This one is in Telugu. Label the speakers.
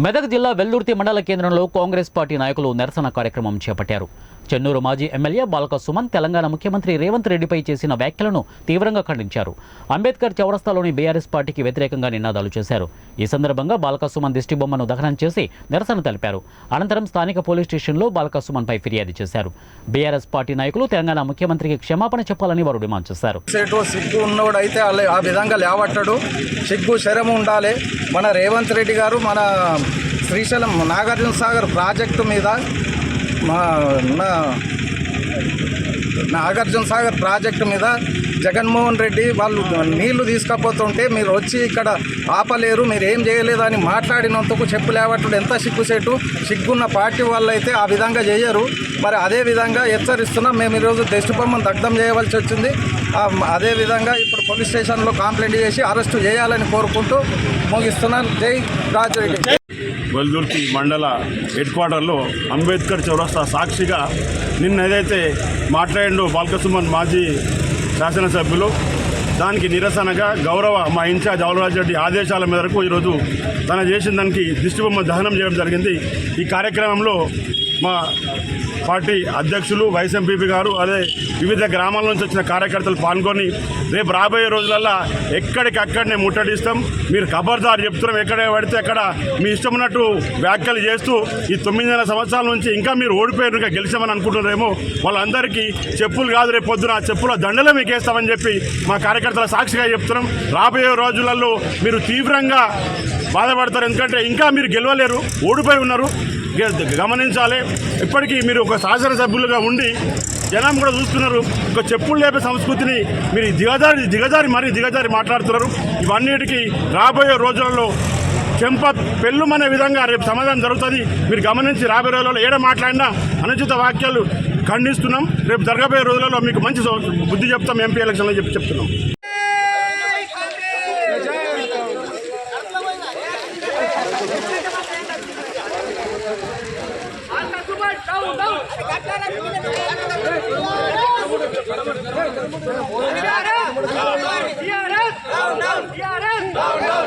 Speaker 1: మెదక్ జిల్లా వెల్లుర్తి మండల కేంద్రంలో కాంగ్రెస్ పార్టీ నాయకులు నిరసన కార్యక్రమం చేపట్టారు. చెన్నూరు మాజీ ఎమ్మెల్యే బాలక సుమన్ తెలంగాణ ముఖ్యమంత్రి రేవంత్ రెడ్డిపై చేసిన వ్యాఖ్యలను తీవ్రంగా ఖండించారు. అంబేద్కర్ చౌరస్తాలోని బీఆర్ఎస్ పార్టీకి వ్యతిరేకంగా నినాదాలు చేశారు. ఈ సందర్భంగా బాలక సుమన్ దిష్టిబొమ్మను దహనం చేసి నిరసన తెలిపారు. అనంతరం స్థానిక పోలీస్ స్టేషన్లో బాలక సుమన్పై ఫిర్యాదు చేశారు. బీఆర్ఎస్ పార్టీ నాయకులు తెలంగాణ ముఖ్యమంత్రికి క్షమాపణ చెప్పాలని వారు డిమాండ్ చేశారు.
Speaker 2: సిగ్గు ఆ విధంగా లేవట్టడు. సిగ్గు శరము ఉండాలి. మన రేవంత్ రెడ్డి గారు మన శ్రీశైలం నాగార్జున సాగర్ ప్రాజెక్టు మీద మా నాగార్జున సాగర్ ప్రాజెక్టు మీద జగన్మోహన్ రెడ్డి వాళ్ళు నీళ్ళు తీసుకపోతుంటే మీరు వచ్చి ఇక్కడ ఆపలేరు మీరు ఏం చేయలేదు అని మాట్లాడినందుకు చెప్పు లేవట్టుడు ఎంత సిగ్గుసేటు? సిగ్గున్న పార్టీ వాళ్ళు అయితే ఆ విధంగా చేయరు. మరి అదే విధంగా హెచ్చరిస్తున్నాం. మేము ఈరోజు దిష్టిబొమ్మను దగ్ధం చేయవలసి వచ్చింది. అదేవిధంగా అదే విధంగా ఇప్పుడు పోలీస్ స్టేషన్లో కంప్లైంట్ చేసి అరెస్టు చేయాలని కోరుకుంటూ ముగిస్తున్నాను. జై రాజరెడ్డి.
Speaker 3: వెల్దుర్తి మండల హెడ్ క్వార్టర్లో అంబేద్కర్ చౌరస్తా సాక్షిగా నిన్న ఏదైతే మాట్లాడిండో బాల్కసుమన్ మాజీ శాసనసభ్యులు దానికి నిరసనగా గౌరవ మా ఇన్ఛార్జ్ అవలరాజ్ రెడ్డి ఆదేశాల మేరకు ఈరోజు తన చేసిన దానికి దిష్టిబొమ్మ దహనం చేయడం జరిగింది. ఈ కార్యక్రమంలో మా పార్టీ అధ్యక్షులు వైఎస్ఎంపీపీ గారు అదే వివిధ గ్రామాల నుంచి వచ్చిన కార్యకర్తలు పాల్గొని రేపు రాబోయే రోజులల్లో ఎక్కడికక్కడనే ముట్టడిస్తాం. మీరు ఖబర్దారు చెప్తున్నాం ఎక్కడ పడితే అక్కడ మీ ఇష్టం ఉన్నట్టు వ్యాఖ్యలు చేస్తూ ఈ తొమ్మిదిన్నర సంవత్సరాల నుంచి ఇంకా మీరు ఓడిపోయారు ఇంకా గెలిచామని అనుకుంటున్నారేమో వాళ్ళందరికీ చెప్పులు కాదు రేపు పొద్దున చెప్పుల దండలే మీకు వేస్తామని చెప్పి మా కార్యకర్తల సాక్షిగా చెప్తున్నాం. రాబోయే రోజులలో మీరు తీవ్రంగా బాధపడతారు. ఎందుకంటే ఇంకా మీరు గెలవలేరు ఓడిపోయి ఉన్నారు. గమనించాలి. ఇప్పటికీ మీరు ఒక శాసనసభ్యులుగా ఉండి జనం కూడా చూస్తున్నారు. ఒక చెప్పులు లేపే సంస్కృతిని మీరు దిగజారి దిగజారి మరీ దిగజారి మాట్లాడుతున్నారు. ఇవన్నిటికీ రాబోయే రోజులలో చెంప పెళ్ళుమనే విధంగా రేపు సమాధానం జరుగుతుంది. మీరు గమనించి రాబోయే రోజులలో ఏడ మాట్లాడినా అనుచిత వాక్యాలు ఖండిస్తున్నాం. రేపు జరగబోయే రోజులలో మీకు మంచి బుద్ధి చెప్తాం. ఎంపీ ఎలక్షన్లో చెప్పి చెప్తున్నాం.
Speaker 4: టిఆర్ఎస్